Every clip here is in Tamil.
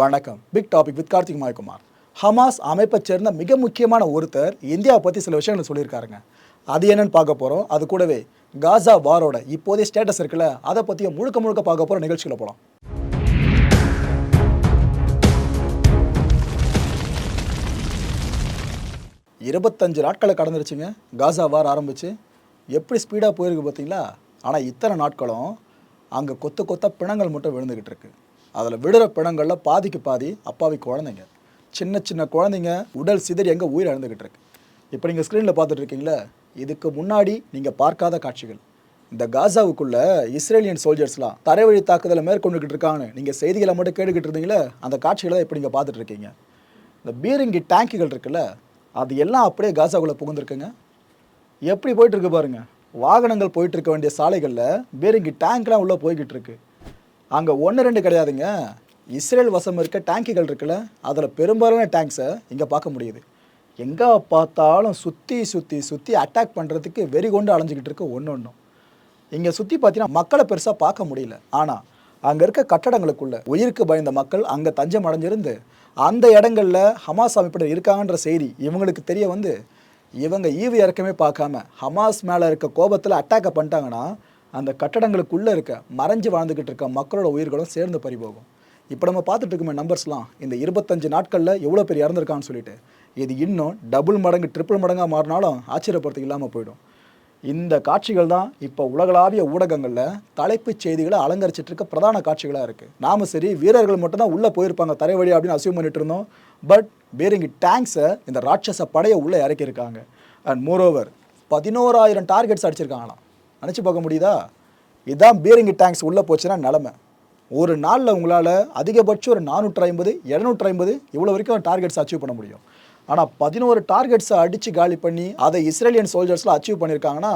வணக்கம். Big topic with Karthik Mayakumar. Hamas அமைப்பை சேர்ந்த மிக முக்கியமான ஒருத்தர் இந்தியாவை பற்றி சில விஷயங்களை சொல்லியிருக்காருங்க. அது என்னன்னு பார்க்க போகிறோம் அது கூடவே காசா வாரோட இப்போதைய ஸ்டேட்டஸ் இருக்குல்ல அதை பற்றியும் முழுக்க முழுக்க பார்க்க போகிற நிகழ்ச்சியில் போகலாம் இருபத்தஞ்சு நாட்களை கடந்துருச்சுங்க. காசா வார் ஆரம்பிச்சு. எப்படி ஸ்பீடாக போயிருக்கு பார்த்தீங்களா? ஆனால் இத்தனை நாட்களும் அங்கே கொத்து கொத்த பிணங்கள் மட்டும் விழுந்துக்கிட்டு இருக்குது அதில் விடுற பிணங்களில் பாதிக்கு பாதி அப்பாவி குழந்தைங்க. சின்ன சின்ன குழந்தைங்க உடல் சிதறி எங்கே உயிர் இழந்துக்கிட்டு இருக்கு. இப்போ நீங்கள் ஸ்க்ரீனில் பார்த்துட்டு இருக்கீங்களே இதுக்கு முன்னாடி நீங்கள் பார்க்காத காட்சிகள். இந்த காசாவுக்குள்ள இஸ்ரேலியன் சோல்ஜர்ஸ்லாம் தரைவழி தாக்குதலை மேற்கொண்டுக்கிட்டு இருக்காங்கன்னு நீங்கள் செய்திகளை மட்டும் கேட்டுக்கிட்டு இருந்தீங்களே அந்த காட்சிகளை தான் இப்போ நீங்கள் பார்த்துட்டு இருக்கீங்க. இந்த பீரங்கி டேங்கிகள் இருக்குல்ல அது எல்லாம் அப்படியே காசாவுக்குள்ளே புகுந்துருக்குங்க. எப்படி போயிட்டு இருக்கு பாருங்க. வாகனங்கள் போயிட்டு இருக்க வேண்டிய சாலைகளில் பீரங்கி டேங்க்லாம் உள்ளே போய்கிட்டு இருக்கு. அங்கே ஒன்று ரெண்டு கிடையாதுங்க. இஸ்ரேல் வசம் இருக்க டேங்கிகள் இருக்குல்ல அதில் பெரும்பாலான டேங்க்ஸை இங்கே பார்க்க முடியுது. எங்கே பார்த்தாலும் சுற்றி சுற்றி சுற்றி அட்டாக் பண்ணுறதுக்கு வெறி கொண்டு அலைஞ்சிக்கிட்டு இருக்க ஒன்று ஒன்றும் இங்கே சுற்றி பார்த்தீங்கன்னா மக்களை பெருசாக பார்க்க முடியல. ஆனால் அங்கே இருக்க கட்டடங்களுக்குள்ளே உயிருக்கு பயந்த மக்கள் அங்கே தஞ்சம் அடைஞ்சிருந்து அந்த இடங்கள்ல ஹமாஸ் அமைப்பினர் இருக்காங்கன்ற செய்தி இவங்களுக்கு தெரிய வந்து இவங்க ஈவு இறக்கமே பார்க்காம ஹமாஸ் மேலே இருக்க கோபத்தில் அட்டாக்கை பண்ணிட்டாங்கன்னா அந்த கட்டடங்களுக்குள்ளே இருக்க மறைஞ்சு வாழ்ந்துக்கிட்டு இருக்க மக்களோட உயிர்களும் சேர்ந்து பறிபோகும். இப்போ நம்ம பார்த்துட்டு நம்பர்ஸ்லாம் இந்த இருபத்தஞ்சு நாட்களில் எவ்வளோ பேர் இறந்துருக்கான்னு சொல்லிட்டு. இது இன்னும் டபுள் மடங்கு ட்ரிபிள் மடங்காக மாறினாலும் ஆச்சரியப்படுத்த இல்லாமல் போயிடும். இந்த காட்சிகள் தான் இப்போ உலகளாவிய ஊடகங்களில் தலைப்புச் செய்திகளை அலங்கரிச்சிட்டு இருக்க பிரதான காட்சிகளாக இருக்குது நாம் சரி வீரர்கள் மட்டும்தான் உள்ளே போயிருப்பாங்க தரை வழி அப்படின்னு அசியூம் பண்ணிட்டு இருந்தோம். பட் பேரிங்கி டேங்க்ஸை இந்த ராட்சச படையை உள்ளே இறக்கியிருக்காங்க. அண்ட் மோரோவர் பதினோராயிரம் டார்கெட்ஸ் அடிச்சிருக்காங்களாம். நினச்சி பார்க்க முடியுதா? இதான் பீரங்கி டேங்க்ஸ் உள்ளே போச்சுன்னா நிலமை. ஒரு நாளில் உங்களால் அதிகபட்சம் ஒரு நானூற்றி ஐம்பது இரநூற்றி ஐம்பது இவ்வளோ வரைக்கும் டார்கெட்ஸ் அச்சீவ் பண்ண முடியும். ஆனால் பதினோரு டார்கெட்ஸை அடித்து காலி பண்ணி அதை இஸ்ரேலியன் சோல்ஜர்ஸ்லாம் அச்சீவ் பண்ணியிருக்காங்கன்னா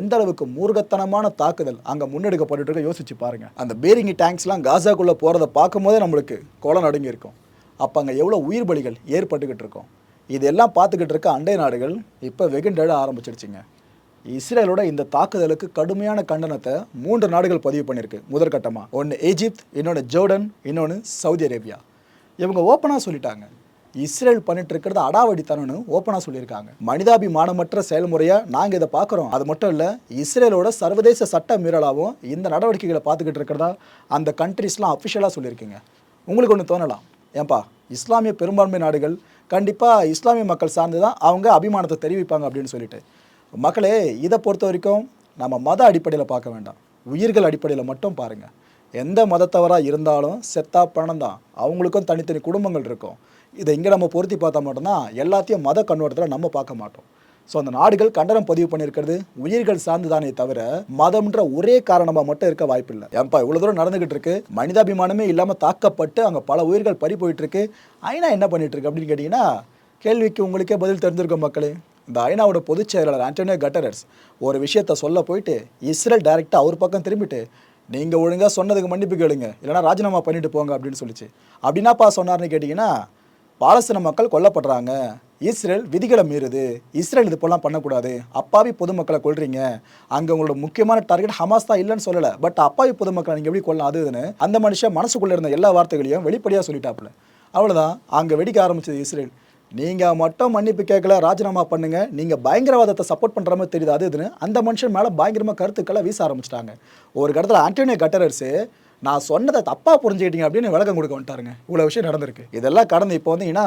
எந்த அளவுக்கு மூர்கத்தனமான தாக்குதல் அங்கே முன்னெடுக்கப்பட்டு இருக்க யோசிச்சு பாருங்கள் அந்த பேரிங்கி டேங்க்ஸ்லாம் காசாக்குள்ளே போகிறத பார்க்கும் போதே நம்மளுக்கு கோலம் நடுங்கி இருக்கும். அப்போ அங்கே எவ்வளோ உயிர் பலிகள் ஏற்பட்டுக்கிட்டு இருக்கும். இதெல்லாம் பார்த்துக்கிட்டு இருக்க அண்டை நாடுகள் இப்போ வெகுண்டட ஆரம்பிச்சிருச்சுங்க. இஸ்ரேலோட இந்த தாக்குதலுக்கு கடுமையான கண்டனத்தை மூன்று நாடுகள் பதிவு பண்ணியிருக்கு. முதற்கட்டமாக ஒன்று ஈஜிப்த் இன்னொன்று ஜோர்டன் இன்னொன்று சவுதி அரேபியா. இவங்க ஓப்பனாக சொல்லிட்டாங்க. இஸ்ரேல் பண்ணிட்டு இருக்கிறது அடாவடித்தனம்னு ஓப்பனாக சொல்லியிருக்காங்க. மனிதாபிமானமற்ற செயல்முறையாக நாங்கள் இதை பார்க்குறோம். அது மட்டும் இல்லை இஸ்ரேலோட சர்வதேச சட்ட மீறலாகவும் இந்த நடவடிக்கைகளை பார்த்துக்கிட்டு இருக்கிறதா அந்த கண்ட்ரிஸ்லாம் அஃபிஷியலாக சொல்லியிருக்கீங்க. உங்களுக்கு ஒன்று தோணலாம். ஏன்பா இஸ்லாமிய பெரும்பான்மை நாடுகள் கண்டிப்பாக இஸ்லாமிய மக்கள் சார்ந்து தான் அவங்க அபிமானத்தை தெரிவிப்பாங்க அப்படின்னு சொல்லிட்டு. மக்களே இதை பொறுத்த வரைக்கும் நம்ம மத அடிப்படையில் பார்க்க வேண்டாம். உயிர்கள் அடிப்படையில் மட்டும் பாருங்கள் எந்த மதத்தவராக இருந்தாலும் செத்தா பணம் தான். அவங்களுக்கும் தனித்தனி குடும்பங்கள் இருக்கும். இதை இங்கே நம்ம பொருத்தி பார்த்தா மட்டும்தான் எல்லாத்தையும் மத கண்ணோட்டத்தில் நம்ம பார்க்க மாட்டோம். ஸோ அந்த நாடுகள் கண்டனம் பதிவு பண்ணியிருக்கிறது உயிர்கள் சார்ந்து தானே தவிர மதம்ன்ற ஒரே காரணமாக மட்டும் இருக்க வாய்ப்பில்லை. ஏன்பா இவ்வளோ தூரம் நடந்துகிட்டு இருக்கு. மனிதாபிமானமே இல்லாமல் தாக்கப்பட்டு அங்கே பல உயிர்கள் பறி போயிட்டு இருக்கு. ஐநா என்ன பண்ணிட்டு இருக்கு அப்படின்னு கேட்டிங்கன்னா கேள்விக்கு உங்களுக்கே பதில் தெரிஞ்சிருக்கும் மக்களே. இந்த ஐநாவோட பொதுச் செயலாளர் ஆண்டோனியோ கட்டரஸ் ஒரு விஷயத்த சொல்ல போயிட்டு இஸ்ரேல் டைரெக்டாக அவர் பக்கம் திரும்பிட்டு நீங்கள் ஒழுங்காக சொன்னதுக்கு மன்னிப்பு கேளுங்க. இல்லைனா ராஜினாமா பண்ணிட்டு போங்க அப்படின்னு சொல்லிச்சு. அப்படின்னாப்பா சொன்னார்னு கேட்டிங்கன்னா பாலஸ்தீன மக்கள் கொல்லப்படுறாங்க. இஸ்ரேல் விதிகளை மீறுது. இஸ்ரேல் இது போலாம் பண்ணக்கூடாது. அப்பாவி பொதுமக்களை கொள்றீங்க அங்கே உங்களோட முக்கியமான டார்கெட் ஹமாஸ் தான் இல்லைன்னு சொல்லலை. பட் அப்பாவி பொதுமக்களை நீங்கள் எப்படி கொள்ளலாம் அது இதுன்னு அந்த மனுஷன் மனசுக்குள்ளே இருந்த எல்லா வார்த்தைகளையும் வெளிப்படையாக சொல்லிட்டாப்புல. அவ்வளோதான் அங்கே வெடிக்க ஆரம்பிச்சது இஸ்ரேல். நீங்கள் மட்டும் மன்னிப்பு கேட்கல ராஜினாமா பண்ணுங்க. நீங்கள் பயங்கரவாதத்தை சப்போர்ட் பண்ணுற மாதிரி தெரியுது. அது இதுன்னு அந்த மனுஷன் மேலே பயங்கரமாக கருத்துக்களை வீச ஆரம்பிச்சிட்டாங்க. ஒரு கடத்தில் ஆண்டோனியோ கட்டரர்ஸு நான் சொன்னதை தப்பாக புரிஞ்சுக்கிட்டீங்க அப்படின்னு விளக்கம் கொடுக்க வந்துட்டாருங்க. இவ்வளோ விஷயம் நடந்திருக்கு. இதெல்லாம் கடந்து இப்போ வந்தீங்கன்னா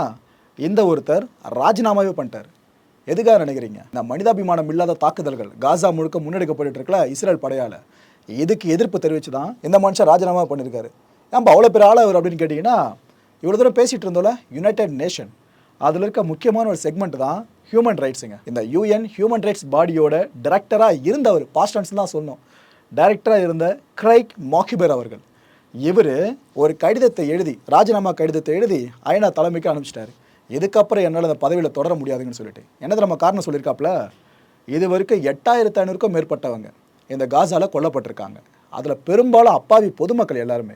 இந்த ஒருத்தர் ராஜினாமாவே பண்ணிட்டார். எதுக்காக நினைக்கிறீங்க? இந்த மனிதாபிமானம் இல்லாத தாக்குதல்கள் காசா முழுக்க முன்னெடுக்கப்பட்டு இருக்கல இஸ்ரேல் படையால். இதுக்கு எதிர்ப்பு தெரிவித்து தான் இந்த மனுஷன் ராஜினாமா பண்ணியிருக்காரு நம்ம அவ்வளோ பெரிய ஆள் அவர் அப்படின்னு கேட்டிங்கன்னா இவ்வளோ தூரம் பேசிகிட்டு இருந்தோம்ல யுனைடெட் நேஷன் அதில் இருக்க முக்கியமான ஒரு செக்மெண்ட் தான் ஹியூமன் ரைட்ஸுங்க இந்த யூஎன் ஹியூமன் ரைட்ஸ் பாடியோட டைரக்டராக இருந்தவர் பாஸ்டன்ஸ் தான் சொன்னோம் டைரக்டராக இருந்த கிரைக் மாக்கிபர் அவர்கள். இவர் ஒரு கடிதத்தை எழுதி ராஜினாமா கடிதத்தை எழுதி ஐநா தலைமைக்கு அனுப்பிச்சிட்டாரு. இதுக்கப்புறம் என்னால் அந்த பதவியில் தொடர முடியாதுங்கன்னு சொல்லிட்டு. என்னது நம்ம காரணம் சொல்லியிருக்காப்புல? இது வரைக்கும் எட்டாயிரத்து ஐநூறுக்கும் மேற்பட்டவங்க இந்த காசால கொல்லப்பட்டிருக்காங்க. அதில் பெரும்பாலும் அப்பாவி பொதுமக்கள் எல்லாருமே.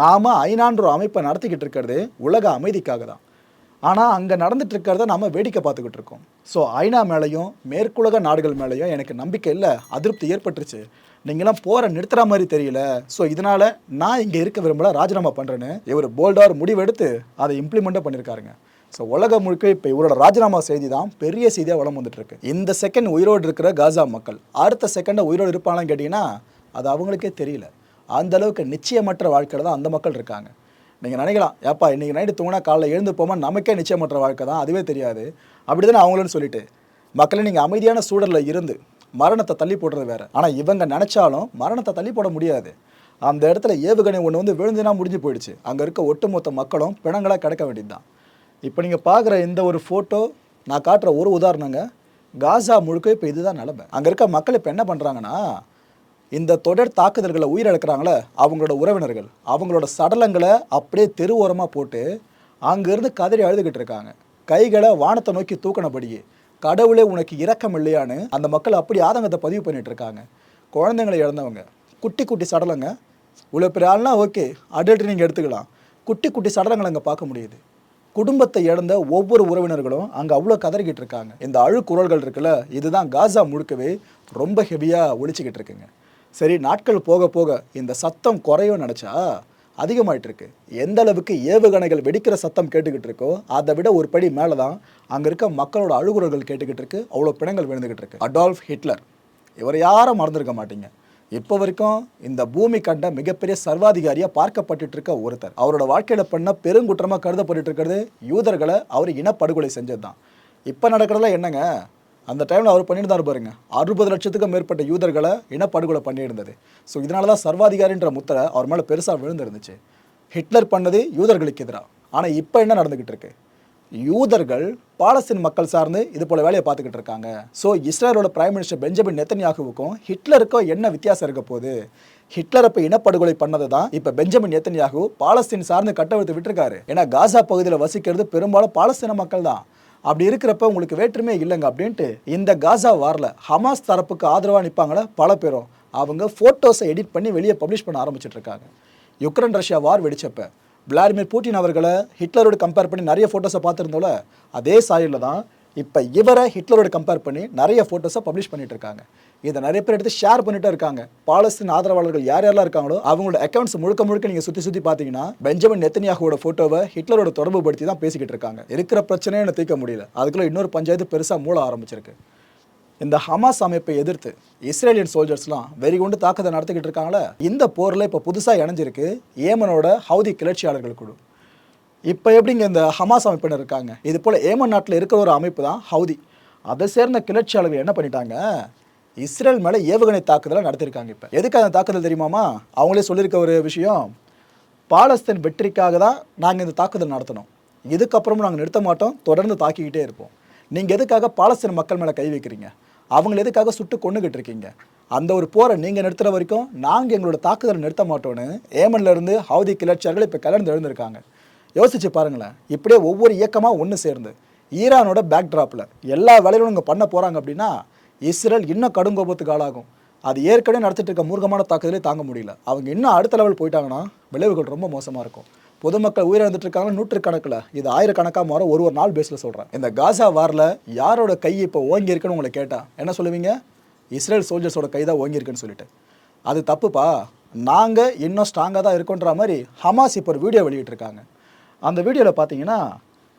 நாம் ஐநான்ற ஒரு அமைப்பை நடத்திக்கிட்டு இருக்கிறது உலக அமைதிக்காக தான். ஆனால் அங்கே நடந்துட்டு இருக்கிறத நம்ம வேடிக்கை பார்த்துக்கிட்டு இருக்கோம். ஸோ ஐநா மேலேயும் மேற்குலக நாடுகள் மேலேயும் எனக்கு நம்பிக்கை இல்லை. அதிருப்தி ஏற்பட்டுருச்சு. நீங்களாம் போகிற நிறுத்துற மாதிரி தெரியல. ஸோ இதனால் நான் இங்கே இருக்க விரும்பல ராஜினாமா பண்ணுறேன்னு இவர் போல்டார் முடிவெடுத்து அதை இம்ப்ளிமெண்ட்டும் பண்ணியிருக்காருங்க ஸோ உலகம் முழுக்க இப்போ இவரோட ராஜினாமா செய்தி தான் பெரிய செய்தியாக வளம் வந்துட்டுருக்கு. இந்த செகண்ட் உயிரோடு இருக்கிற காசா மக்கள் அடுத்த செகண்டை உயிரோடு இருப்பாங்களான்னு கேட்டிங்கன்னா அது அவங்களுக்கே தெரியல. அந்தளவுக்கு நிச்சயமற்ற வாழ்க்கையில் தான் அந்த மக்கள் இருக்காங்க. நீங்கள் நினைக்கலாம் ஏப்பா இன்றைக்கி நைட்டு தூங்கினா காலைல எழுந்து போமா நமக்கே நிச்சயமற்ற வாழ்க்கை தான் அதுவே தெரியாது. அப்படி தானே அவங்களும் சொல்லிட்டு. மக்களை நீங்கள் அமைதியான சூழலில் இருந்து மரணத்தை தள்ளி போடுறது வேறு. ஆனால் இவங்க நினச்சாலும் மரணத்தை தள்ளி போட முடியாது. அந்த இடத்துல ஏவுகணை ஒன்று வந்து விழுந்துனா முடிஞ்சு போயிடுச்சு. அங்கே இருக்க ஒட்டுமொத்த மக்களும் பிணங்களாக கிடக்க வேண்டியது தான் இப்போ நீங்கள் பார்க்குற இந்த ஒரு ஃபோட்டோ நான் காட்டுற ஒரு உதாரணங்க காசா முழுக்க இப்போ இதுதான் நிலமை. அங்கே இருக்க மக்கள் இப்போ என்ன பண்ணுறாங்கன்னா இந்த தொடர் தாக்குதல்களை உயிரிழக்கிறாங்களே அவங்களோட உறவினர்கள். அவங்களோட சடலங்களை அப்படியே தெரு ஓரமாக போட்டு அங்கேருந்து கதறி அழுதுகிட்டு இருக்காங்க. கைகளை வானத்தை நோக்கி தூக்கினபடியே கடவுளே உனக்கு இரக்கம் இல்லையான்னு அந்த மக்கள் அப்படி ஆதங்கத்தை பதிவு பண்ணிட்டு இருக்காங்க. குழந்தைங்களை இழந்தவங்க. குட்டி குட்டி சடலங்க. இவ்வளோ பெரிய ஆள்னா ஓகே அடல்ட் நீங்கள் எடுத்துக்கலாம். குட்டி குட்டி சடலங்களை அங்கே பார்க்க முடியுது. குடும்பத்தை இழந்த ஒவ்வொரு உறவினர்களும் அங்கே அவ்வளோ கதறிக்கிட்டு இருக்காங்க. இந்த அழுக்குரல்கள் இருக்குல்ல இதுதான் காசா முழுக்கவே ரொம்ப ஹெவியாக ஒழிச்சிக்கிட்டு இருக்குங்க. சரி நாட்கள் போக போக இந்த சத்தம் குறையும் நினச்சா அதிகமாயிட்டு இருக்கு எந்த அளவுக்கு ஏவுகணைகள் வெடிக்கிற சத்தம் கேட்டுக்கிட்டு இருக்கோ அதை விட ஒரு படி மேலே தான் அங்கே இருக்க மக்களோட அழுகுறல்கள் கேட்டுக்கிட்டு இருக்கு அவ்வளோ பிணங்கள் விழுந்துக்கிட்டு இருக்கு அடால்ஃப் ஹிட்லர். இவர் யாரும் மறந்துருக்க மாட்டீங்க. இப்போ வரைக்கும் இந்த பூமி கண்ட மிகப்பெரிய சர்வாதிகாரியாக பார்க்கப்பட்டு இருக்க ஒருத்தர். அவரோட வாழ்க்கையில் பண்ண பெருங்குற்றமாக கருதப்பட்டு இருக்கிறது யூதர்களை அவர் இனப்படுகொலை செஞ்சது தான் இப்போ நடக்கிறதுல என்னங்க? அந்த டைமில் அவர் பண்ணியிருந்தார் பாருங்க. அறுபது லட்சத்துக்கும் மேற்பட்ட யூதர்களை இனப்படுகொலை பண்ணியிருந்தது. ஸோ இதனால தான் சர்வாதிகாரின்ற முத்திரை அவர் மேலே பெருசாக விழுந்திருந்துச்சு. ஹிட்லர் பண்ணது யூதர்களுக்கு எதிராக ஆனால் இப்போ என்ன நடந்துக்கிட்டு இருக்கு? யூதர்கள் பாலஸ்தீன் மக்கள் சார்ந்து இது போல வேலையை பார்த்துக்கிட்டு இருக்காங்க. ஸோ இஸ்ரேலோட பிரைம் மினிஸ்டர் பெஞ்சமின் நெத்தன்யாகுவுக்கும் ஹிட்லருக்கும் என்ன வித்தியாசம் இருக்க போகுது? ஹிட்லர் அப்போ இனப்படுகொலை பண்ணது தான் இப்போ பெஞ்சமின் நெத்தன்யாகு பாலஸ்தீன் சார்ந்து கட்டவிழ்த்து விட்டுருக்காரு. ஏன்னா காசா பகுதியில் வசிக்கிறது பெரும்பாலும் பாலஸ்தீன மக்கள் தான் அப்படி இருக்கிறப்ப உங்களுக்கு வேற்றுமே இல்லைங்க அப்படின்ட்டு இந்த காசா வாரில் ஹமாஸ் தரப்புக்கு ஆதரவாக நிற்பாங்களே பல பேரும் அவங்க ஃபோட்டோஸை எடிட் பண்ணி வெளியே பப்ளிஷ் பண்ண ஆரம்பிச்சிட்ருக்காங்க யுக்ரைன் ரஷ்யா வார் வெடிச்சப்ப விளாடிமிர் பூட்டின் அவர்களை ஹிட்லரோட கம்பேர் பண்ணி நிறைய ஃபோட்டோஸை பார்த்துருந்தோல அதே சாயலில் தான் இப்போ இவரை ஹிட்லரோட கம்பேர் பண்ணி நிறைய ஃபோட்டோஸை பப்ளிஷ் பண்ணிட்டு இருக்காங்க இதை நிறைய பேர் எடுத்து ஷேர் பண்ணிட்டு இருக்காங்க. பாலஸ்தீன் ஆதரவாளர்கள் யார் யாரெல்லாம் இருக்காங்களோ அவங்களோட அக்கௌண்ட்ஸ் முழுக்க முழுக்க நீங்கள் சுற்றி சுற்றி பார்த்தீங்கன்னா பெஞ்சமின் நெத்தனியாகோட ஃபோட்டோவை ஹிட்லரோட தொடர்பு படுத்தி தான் பேசிக்கிட்டு இருக்காங்க. இருக்கிற பிரச்சனையை என்ன தீர்க்க முடியல. அதுக்குள்ள இன்னொரு பஞ்சாயத்து பெருசாக மூட ஆரம்பிச்சிருக்கு. இந்த ஹமாஸ் அமைப்பை எதிர்த்து இஸ்ரேலியன் சோல்ஜர்ஸ்லாம் வெறி கொண்டு தாக்குதல் நடத்திக்கிட்டு இருக்காங்களே? இந்த போரில் இப்போ புதுசாக இணைஞ்சிருக்கு ஏமனோட ஹவுதி கிளர்ச்சியாளர்கள் குழு. இப்போ எப்படிங்க இந்த ஹமாஸ் அமைப்பினர் இருக்காங்க? இது போல் ஏமன் நாட்டில் இருக்கிற ஒரு அமைப்பு தான் ஹவுதி. அதை சேர்ந்த கிளர்ச்சியாளர்கள் என்ன பண்ணிட்டாங்க? இஸ்ரேல் மேலே ஏவுகணை தாக்குதலை நடத்தியிருக்காங்க இப்போ. எதுக்கு அந்த தாக்குதல் தெரியுமாமா? அவங்களே சொல்லியிருக்க ஒரு விஷயம். பாலஸ்தீன் வெற்றிக்காக தான் நாங்கள் இந்த தாக்குதல் நடத்தணும் இதுக்கப்புறமும் நாங்கள் நிறுத்த மாட்டோம். தொடர்ந்து தாக்கிக்கிட்டே இருப்போம். நீங்கள் எதுக்காக பாலஸ்தீன் மக்கள் மேலே கை வைக்கிறீங்க? அவங்கள எதுக்காக சுட்டு கொண்டுகிட்டு இருக்கீங்க? அந்த ஒரு போரை நீங்கள் நிறுத்துற வரைக்கும் நாங்கள் எங்களோட தாக்குதலை நிறுத்த மாட்டோன்னு ஏமன்லேருந்து ஹவுதி கிளர்ச்சியாளர்கள் இப்போ கலந்து எழுந்திருக்காங்க. யோசிச்சு பாருங்களேன். இப்படியே ஒவ்வொரு இயக்கமாக ஒன்று சேர்ந்து ஈரானோட பேக்ட்ராப்பில் எல்லா வேலைகளும் இங்கே பண்ண போகிறாங்க அப்படின்னா இஸ்ரேல் இன்னும் கடும் கோபத்துக்கு ஆளாகும். அது ஏற்கனவே நடத்திட்டு இருக்க மூர்க்கமான தாக்குதலே தாங்க முடியல. அவங்க இன்னும் அடுத்த லெவல் போயிட்டாங்கன்னா விளைவுகள் ரொம்ப மோசமாக இருக்கும். பொதுமக்கள் உயிரிழந்துட்டு இருக்காங்க நூற்றுக்கணக்கில் இது ஆயிரக்கணக்காக மாற ஒரு ஒரு நாள் பேஸில் சொல்கிறேன் இந்த காசா வாரில் யாரோட கை இப்போ ஓங்கி இருக்குன்னு உங்களை கேட்டால் என்ன சொல்லுவீங்க? இஸ்ரேல் சோல்ஜர்ஸோட கை தான் ஓங்கி இருக்குன்னு சொல்லிட்டு. அது தப்புப்பா? நாங்கள் இன்னும் ஸ்ட்ராங்காக தான் இருக்கோன்ற மாதிரி ஹமாஸ் இப்போ ஒரு வீடியோ வெளியிட்டிருக்காங்க. அந்த வீடியோவில் பார்த்தீங்கன்னா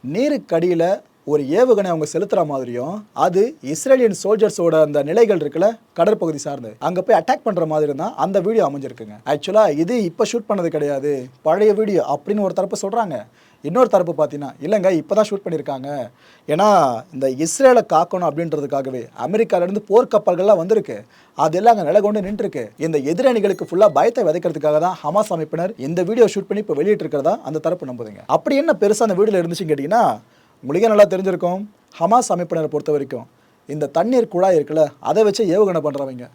நீருக்கடியில் ஒரு ஏவுகணை அவங்க செலுத்துகிற மாதிரியும் அது இஸ்ரேலியன் சோல்ஜர்ஸோட அந்த நிலைகள் இருக்குல்ல கடற்பகுதி சார்ந்து அங்கே போய் அட்டாக் பண்ணுற மாதிரி தான் அந்த வீடியோ அமைஞ்சிருக்குங்க. ஆக்சுவலாக இது இப்போ ஷூட் பண்ணது கிடையாது. பழைய வீடியோ அப்படின்னு ஒரு தரப்பு சொல்கிறாங்க இன்னொரு தரப்பு பார்த்தீங்கன்னா இல்லைங்க இப்போ தான் ஷூட் பண்ணியிருக்காங்க. ஏன்னா இந்த இஸ்ரேலை காக்கணும் அப்படின்றதுக்காகவே அமெரிக்காவிலேருந்து போர்க்கப்பல்கள்லாம் வந்திருக்கு. அதெல்லாம் அங்கே நிலை கொண்டு நின்றுருக்கு. இந்த எதிரணிகளுக்கு ஃபுல்லாக பயத்தை விதைக்கிறதுக்காக தான் ஹமாஸ் அமைப்பினர் இந்த வீடியோ ஷூட் பண்ணி இப்போ வெளியிட்டிருக்கிறதா அந்த தரப்பு நம்புதுங்க. அப்படி என்ன பெருசாக அந்த வீடியோவில் இருந்துச்சுன்னு கேட்டிங்கன்னா உங்களுக்கே நல்லா தெரிஞ்சிருக்கும். ஹமாஸ் அமைப்பினரை பொறுத்த வரைக்கும் இந்த தண்ணீர் குழாய் இருக்குல்ல அதை வச்சு ஏவுகணை பண்ணுறவங்க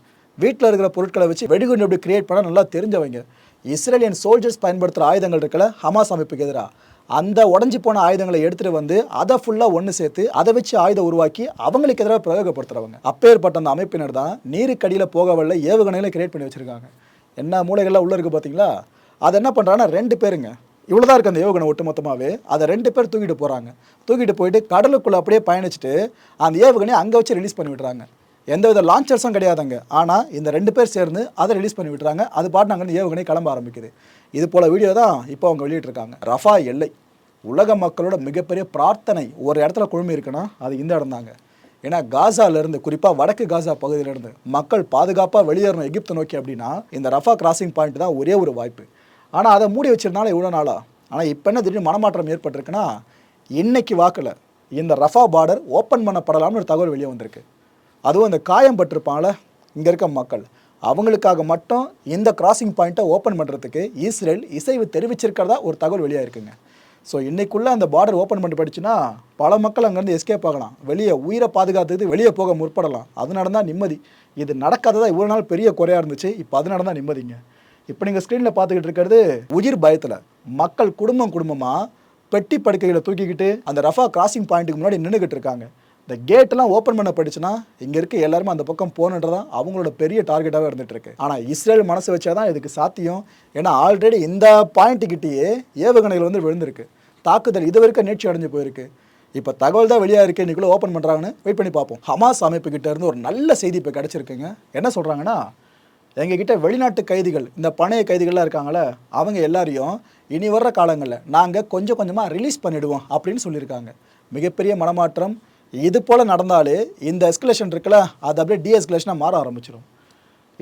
வீட்டில் இருக்கிற பொருட்களை வச்சு வெடிகுண்டு எப்படி கிரியேட் பண்ண நல்லா தெரிஞ்சவங்க. இஸ்ரேலியன் சோல்ஜர்ஸ் பயன்படுத்துகிற ஆயுதங்கள் இருக்குல்ல ஹமாஸ் அமைப்புக்கு எதிராக அந்த உடஞ்சி போன ஆயுதங்களை எடுத்துகிட்டு வந்து அதை ஃபுல்லாக ஒன்று சேர்த்து அதை வச்சு ஆயுதம் உருவாக்கி அவங்களுக்கு எதிராக பிரயோகப்படுத்துறவங்க. அப்பேற்பட்ட அந்த அமைப்பினர் தான் நீருக்கடியில் போக வரல ஏவுகணைகளை கிரியேட் பண்ணி வச்சுருக்காங்க. என்ன மூளைகள்லாம் உள்ளே இருக்குது பார்த்தீங்களா அதை என்ன பண்ணுறாங்கன்னா ரெண்டு பேருங்க. இவ்வளோதான் இருக்குது அந்த ஏவுகணை ஒட்டுமொத்தமாகவே அதை ரெண்டு பேர் தூக்கிட்டு போகிறாங்க தூக்கிட்டு போயிட்டு கடலுக்குள்ளே அப்படியே பயணிச்சுட்டு அந்த ஏவுகணையை அங்கே வச்சு ரிலீஸ் பண்ணி விடுறாங்க. எந்த வித லான்ச்சர்ஸும் கிடையாதுங்க. ஆனால் இந்த ரெண்டு பேர் சேர்ந்து அதை ரிலீஸ் பண்ணி விட்டுறாங்க. அது பாட்டு நாங்கள் ஏவுகணை கிளம்ப ஆரம்பிக்குது. இது போல் வீடியோ தான் இப்போ அவங்க வெளியிட்டிருக்காங்க. ரஃபா எல்லை. உலக மக்களோட மிகப்பெரிய பிரார்த்தனை ஒரு இடத்துல குழுமி இருக்குன்னா அது இந்த இடம் தாங்க. ஏன்னா காசாலேருந்து குறிப்பாக வடக்கு காசா பகுதியிலேருந்து மக்கள் பாதுகாப்பாக வெளியேறணும் எகிப்தை நோக்கி அப்படின்னா இந்த ரஃபா கிராசிங் பாயிண்ட் தான் ஒரே ஒரு வாய்ப்பு. ஆனால் அதை மூடி வச்சிருந்தாலும் இவ்வளோ நாளாக ஆனால் இப்போ என்ன திடீர்னு மனமாற்றம் ஏற்பட்டிருக்குன்னா இன்னைக்கு வாக்கில் இந்த ரஃபா பார்டர் ஓப்பன் பண்ணப்படலாம்னு ஒரு தகவல் வெளியே வந்திருக்கு. அதுவும் இந்த காயம் பட்டிருப்பாங்கள இங்கே இருக்க மக்கள். அவங்களுக்காக மட்டும் இந்த கிராசிங் பாயிண்ட்டை ஓப்பன் பண்ணுறதுக்கு இஸ்ரேல் இசைவு தெரிவிச்சிருக்கிறதா ஒரு தகவல் வெளியாக இருக்குங்க. ஸோ இன்றைக்குள்ளே அந்த பார்டர் ஓப்பன் பண்ணி படிச்சுன்னா பல மக்கள் அங்கேருந்து எஸ்கேப் ஆகலாம். வெளியே உயிரை பாதுகாத்துக்கு வெளியே போக முற்படலாம். அது நடந்தால் நிம்மதி. இது நடக்காததாக இவ்வளோ நாள் பெரிய குறையாக இருந்துச்சு. இப்போ அது நடந்தால் நிம்மதிங்க. இப்போ நீங்கள் ஸ்க்ரீனில் பார்த்துக்கிட்டு இருக்கிறது உயிர் பயத்தில். மக்கள் குடும்பம் குடும்பமாக பெட்டி படுக்கைகளை தூக்கிக்கிட்டு அந்த ரஃபா கிராசிங் பாயிண்ட்டுக்கு முன்னாடி நின்றுக்கிட்டு இருக்காங்க. இந்த கேட்டெல்லாம் ஓப்பன் பண்ண படிச்சுன்னா இங்கே இருக்க எல்லாருமே அந்த பக்கம் போகணுன்றதான் அவங்களோட பெரிய டார்கெட்டாகவே இருந்துட்டு இருக்கு ஆனால் இஸ்ரேல் மனசு வச்சாதான் இதுக்கு சாத்தியம். ஏன்னா ஆல்ரெடி இந்த பாயிண்ட்டுக்கிட்டேயே ஏவுகணைகள் வந்து விழுந்திருக்கு. தாக்குதல் இது வரைக்கும் நீட்சி அடைஞ்சு போயிருக்கு. இப்போ தகவல் தான் வெளியாக இருக்கு. இன்றைக்குள்ளே ஓப்பன் பண்ணுறாங்கன்னு வெயிட் பண்ணி பார்ப்போம். ஹமாஸ் அமைப்பு இருந்து ஒரு நல்ல செய்தி இப்போ கிடச்சிருக்குங்க. என்ன சொல்கிறாங்கன்னா எங்ககிட்ட வெளிநாட்டு கைதிகள் இந்த பணைய கைதிகள்லாம் இருக்காங்களே அவங்க எல்லாரையும் இனி வர்ற காலங்களில் நாங்கள் கொஞ்சம் கொஞ்சமாக ரிலீஸ் பண்ணிவிடுவோம் அப்படின்னு சொல்லியிருக்காங்க. மிகப்பெரிய மனமாற்றம் இது போல் நடந்தாலே இந்த எஸ்கலேஷன் இருக்குல்ல அது அப்படியே டிஎஸ்கலேஷனாக மாற ஆரம்பிச்சிடும்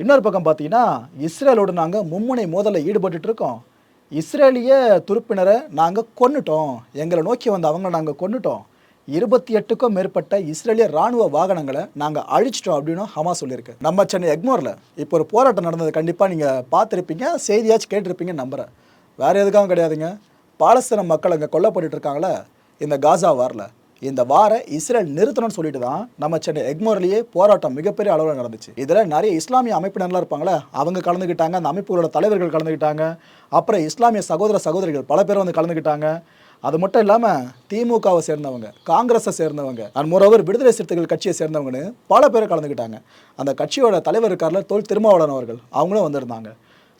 இன்னொரு பக்கம் பார்த்தீங்கன்னா இஸ்ரேலோடு நாங்கள் மும்முனை மோதலில் ஈடுபட்டுட்டு இருக்கோம். இஸ்ரேலிய துருப்பினரை நாங்கள் கொன்னுட்டோம். எங்களை நோக்கி வந்த அவங்கள நாங்கள் கொன்னுட்டோம். இருபத்தி எட்டுக்கும் மேற்பட்ட இஸ்ரேலிய ராணுவ வாகனங்களை நாங்கள் அழிச்சிட்டோம் அப்படின்னு ஹமா சொல்லியிருக்கு. நம்ம சென்னை எக்மோரில் இப்போ ஒரு போராட்டம் நடந்தது கண்டிப்பாக நீங்கள் பார்த்துருப்பீங்க செய்தியாச்சும் கேட்டிருப்பீங்க நம்புகிறேன் வேறு எதுக்காகவும் கிடையாதுங்க. பாலஸ்தீன மக்கள் அங்கே கொல்லப்பட்டு இருக்காங்களே இந்த காசா வாரில். இந்த வார இஸ்ரேல் நிறுத்தணும்னு சொல்லிட்டு தான் நம்ம சென்னை எக்மோர்லேயே போராட்டம் மிகப்பெரிய அளவில் நடந்துச்சு. இதில் நிறைய இஸ்லாமிய அமைப்பினர்லாம் இருப்பாங்களே அவங்க கலந்துக்கிட்டாங்க அந்த அமைப்புகளோட தலைவர்கள் கலந்துக்கிட்டாங்க அப்புறம் இஸ்லாமிய சகோதர சகோதரிகள் பல பேர் வந்து கலந்துக்கிட்டாங்க அது மட்டும் இல்லாமல் திமுகவை சேர்ந்தவங்க காங்கிரஸை சேர்ந்தவங்க அண்ட் மோரோவர் விடுதலை சிறுத்தைகள் கட்சியை சேர்ந்தவங்கன்னு பல பேர் கலந்துக்கிட்டாங்க அந்த கட்சியோட தலைவர் இருக்கார்ல தொல் திருமாவளவன் அவர்கள் அவங்களும் வந்திருந்தாங்க.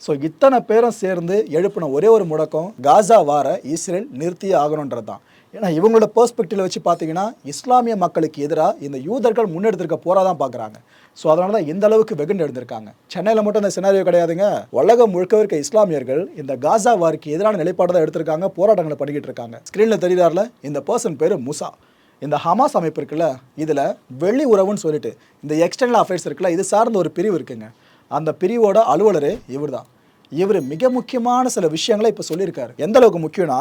ஸோ இத்தனை பேரும் சேர்ந்து எழுப்பின ஒரே ஒரு முடக்கம் காசா வார இஸ்ரேல் நிறுத்தியே ஆகணுன்றது தான். ஏன்னா இவங்களோட பெர்ஸ்பெக்டிவில் வச்சு பார்த்தீங்கன்னா இஸ்லாமிய மக்களுக்கு எதிராக இந்த யூதர்கள் முன்னெடுத்திருக்க போராக தான் பார்க்குறாங்க. ஸோ அதனால தான் இந்த அளவுக்கு வெகுண்டு எடுத்திருக்காங்க சென்னையில் மட்டும் இந்த சினாரியோ கிடையாதுங்க. உலகம் முழுக்க இருக்க இஸ்லாமியர்கள் இந்த காசா வாருக்கு எதிரான நிலைப்பாடு தான் எடுத்திருக்காங்க போராட்டங்களை பண்ணிக்கிட்டு இருக்காங்க. ஸ்க்ரீனில் தெரியுறாருல இந்த பர்சன் பேர் முசா. இந்த ஹமாஸ் அமைப்பு இருக்குல்ல இதில் வெள்ளி உறவுன்னு சொல்லிட்டு இந்த எக்ஸ்டர்னல் அஃபேர்ஸ் இருக்குல்ல இது சார்ந்த ஒரு பிரிவு இருக்குங்க. அந்த பிரிவோட அலுவலரே இவர் தான் இவர் மிக முக்கியமான சில விஷயங்களை இப்போ சொல்லியிருக்காரு. எந்த அளவுக்கு முக்கியம்னா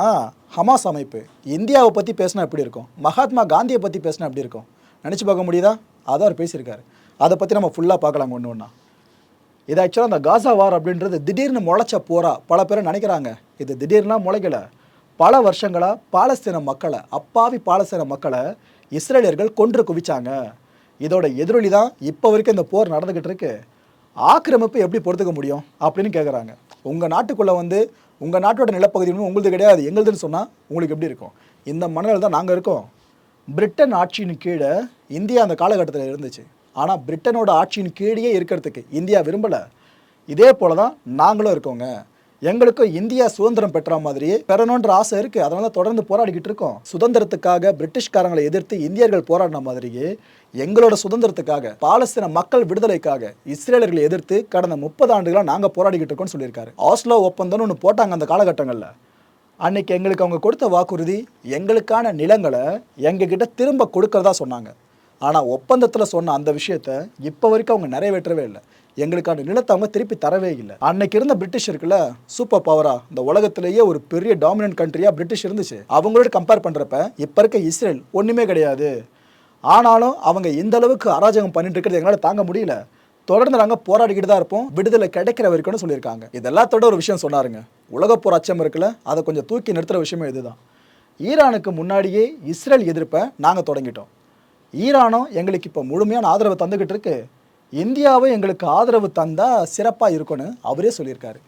ஹமாஸ் அமைப்பு. இந்தியாவை பற்றி பேசினா எப்படி இருக்கும்? மகாத்மா காந்தியை பற்றி பேசினா எப்படி இருக்கும்? நினச்சி பார்க்க முடியுதா? அதான் அவர் பேசியிருக்காரு. அதை பற்றி நம்ம ஃபுல்லாக பார்க்கலாம் ஒன்று ஒன்றா இது ஆக்சுவலாக அந்த காசா வார் அப்படின்றது திடீர்னு முளைச்ச போரா. பல பேர் நினைக்கிறாங்க இது திடீர்னா முளைக்கலை. பல வருஷங்களாக பாலஸ்தீன மக்களை அப்பாவி பாலஸ்தீன மக்களை இஸ்ரேலியர்கள் கொன்று குவிச்சாங்க. இதோட எதிரொலி தான் இப்போ வரைக்கும் இந்த போர் நடந்துக்கிட்டு இருக்கு. ஆக்கிரமிப்பு எப்படி பொறுத்துக்க முடியும் அப்படின்னு கேட்குறாங்க உங்கள் நாட்டுக்குள்ளே வந்து உங்கள் நாட்டோட நிலப்பகுதி உங்களுக்கு உங்களுது கிடையாது எங்களுதுன்னு சொன்னால் உங்களுக்கு எப்படி இருக்கும்? இந்த மனநிலை தான் நாங்கள் இருக்கோம். பிரிட்டன் ஆட்சியின் கீழே இந்தியா அந்த காலகட்டத்தில் இருந்துச்சு. ஆனால் பிரிட்டனோட ஆட்சியின் கீழேயே இருக்கிறதுக்கு இந்தியா விரும்பலை. இதே போல தான் நாங்களும் இருக்கோங்க. எங்களுக்கும் இந்தியா சுதந்திரம் பெற்ற மாதிரியே பெறணுன்ற ஆசை இருக்குது அதனால தொடர்ந்து போராடிக்கிட்டு இருக்கோம். சுதந்திரத்துக்காக பிரிட்டிஷ்காரங்களை எதிர்த்து இந்தியர்கள் போராடின மாதிரியே எங்களோட சுதந்திரத்துக்காக பாலஸ்தீன மக்கள் விடுதலைக்காக இஸ்ரேலர்களை எதிர்த்து கடந்த முப்பது ஆண்டுகளாக நாங்கள் போராடிக்கிட்டு இருக்கோம்னு சொல்லியிருக்காரு. ஆஸ்லோ ஒப்பந்தம்னு ஒன்று போட்டாங்க அந்த காலகட்டங்களில். அன்னைக்கு எங்களுக்கு அவங்க கொடுத்த வாக்குறுதி எங்களுக்கான நிலங்களை எங்ககிட்ட திரும்ப கொடுக்கறதா சொன்னாங்க. ஆனால் ஒப்பந்தத்தில் சொன்ன அந்த விஷயத்த இப்போ வரைக்கும் அவங்க நிறைவேற்றவே இல்லை. எங்களுக்கான நிலத்தை அவங்க திருப்பி தரவே இல்லை. அன்னைக்கு இருந்த பிரிட்டிஷ் இருக்குல்ல சூப்பர் பவரா இந்த உலகத்திலேயே ஒரு பெரிய டாமினன்ட் கண்ட்ரியா பிரிட்டிஷ் இருந்துச்சு. அவங்களோட கம்பேர் பண்ணுறப்ப இப்போ இருக்க இஸ்ரேல் ஒன்றுமே கிடையாது. ஆனாலும் அவங்க இந்த அளவுக்கு அராஜகம் பண்ணிட்டு இருக்கிறது எங்களால் தாங்க முடியல. தொடர்ந்து நாங்கள் போராடிக்கிட்டு தான் இருப்போம். விடுதலை கிடைக்கிற வரைக்கும்னு சொல்லியிருக்காங்க. இது எல்லாத்தோட ஒரு விஷயம் சொன்னாருங்க. உலகப்போர் அச்சம் இருக்குல்ல அதை கொஞ்சம் தூக்கி நிறுத்துற விஷயமே இதுதான். ஈரானுக்கு முன்னாடியே இஸ்ரேல் எதிர்ப்பை நாங்கள் தொடங்கிட்டோம். ஈரானும் எங்களுக்கு இப்போ முழுமையான ஆதரவை தந்துக்கிட்டு இருக்கு. இந்தியாவை எங்களுக்கு ஆதரவு தந்தால் சிறப்பாக இருக்கும்னு அவரே சொல்லியிருக்காரு.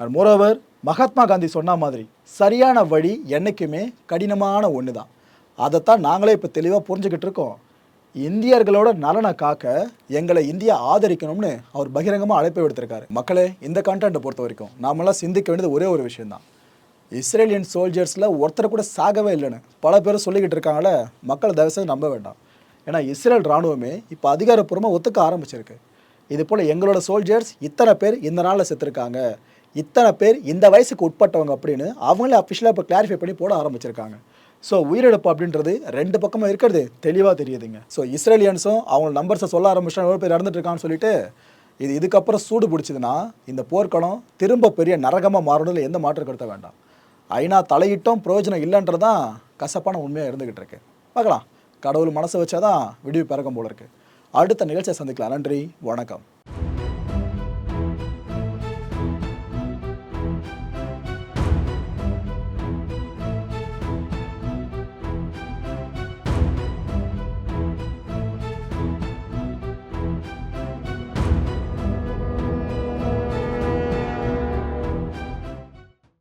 அண்ட் மோரோவர் மகாத்மா காந்தி சொன்ன மாதிரி சரியான வழி என்றைக்குமே கடினமான ஒன்று தான் அதைத்தான் நாங்களே இப்போ தெளிவாக புரிஞ்சுக்கிட்டு இருக்கோம். இந்தியர்களோட நலனை காக்க எங்களை இந்தியா ஆதரிக்கணும்னு அவர் பகிரங்கமாக அழைப்பு விடுத்திருக்காரு. மக்களே இந்த கண்டென்ட்டை பொறுத்த வரைக்கும் நாமெல்லாம் சிந்திக்க வேண்டியது ஒரே ஒரு விஷயந்தான் இஸ்ரேலியன் சோல்ஜர்ஸில் ஒருத்தர் கூட சாகவே இல்லைன்னு பல பேர் சொல்லிக்கிட்டு இருக்காங்களே மக்கள் தயவுசெய்து நம்ப வேண்டாம். ஏன்னா இஸ்ரேல் ராணுவமே இப்போ அதிகாரப்பூர்வமாக ஒத்துக்க ஆரம்பிச்சிருக்கு. இது போல் எங்களோட சோல்ஜர்ஸ் இத்தனை பேர் இந்த நாளில் செத்துருக்காங்க. இத்தனை பேர் இந்த வயசுக்கு உட்பட்டவங்க அப்படின்னு அவங்களே அஃபிஷியலாக இப்போ கிளாரிஃபை பண்ணி போட ஆரம்பிச்சிருக்காங்க. ஸோ உயிரிழப்பு அப்படின்றது ரெண்டு பக்கமும் இருக்கிறது. தெளிவாக தெரியுதுங்க. ஸோ இஸ்ரேலியன்ஸும் அவங்க நம்பர்ஸை சொல்ல ஆரம்பிச்சா எவ்வளோ பேர் இறந்துட்டுருக்கான்னு சொல்லிட்டு இது இதுக்கப்புறம் சூடு பிடிச்சதுன்னா இந்த போர்க்களம் திரும்ப பெரிய நரகமாக மாறணும்ல எந்த மாற்றம் கருத்த வேண்டாம். ஐநா தலையிட்டும் பிரயோஜனம் இல்லைன்றதான் கசப்பான உண்மையாக இருந்துக்கிட்டு இருக்கு. பார்க்கலாம். கடவுள் மனசை வச்சாதான் விடிவு பிறக்கும் போல இருக்கு. அடுத்த நிகழ்ச்சியை சந்திக்கலாம். நன்றி. வணக்கம்.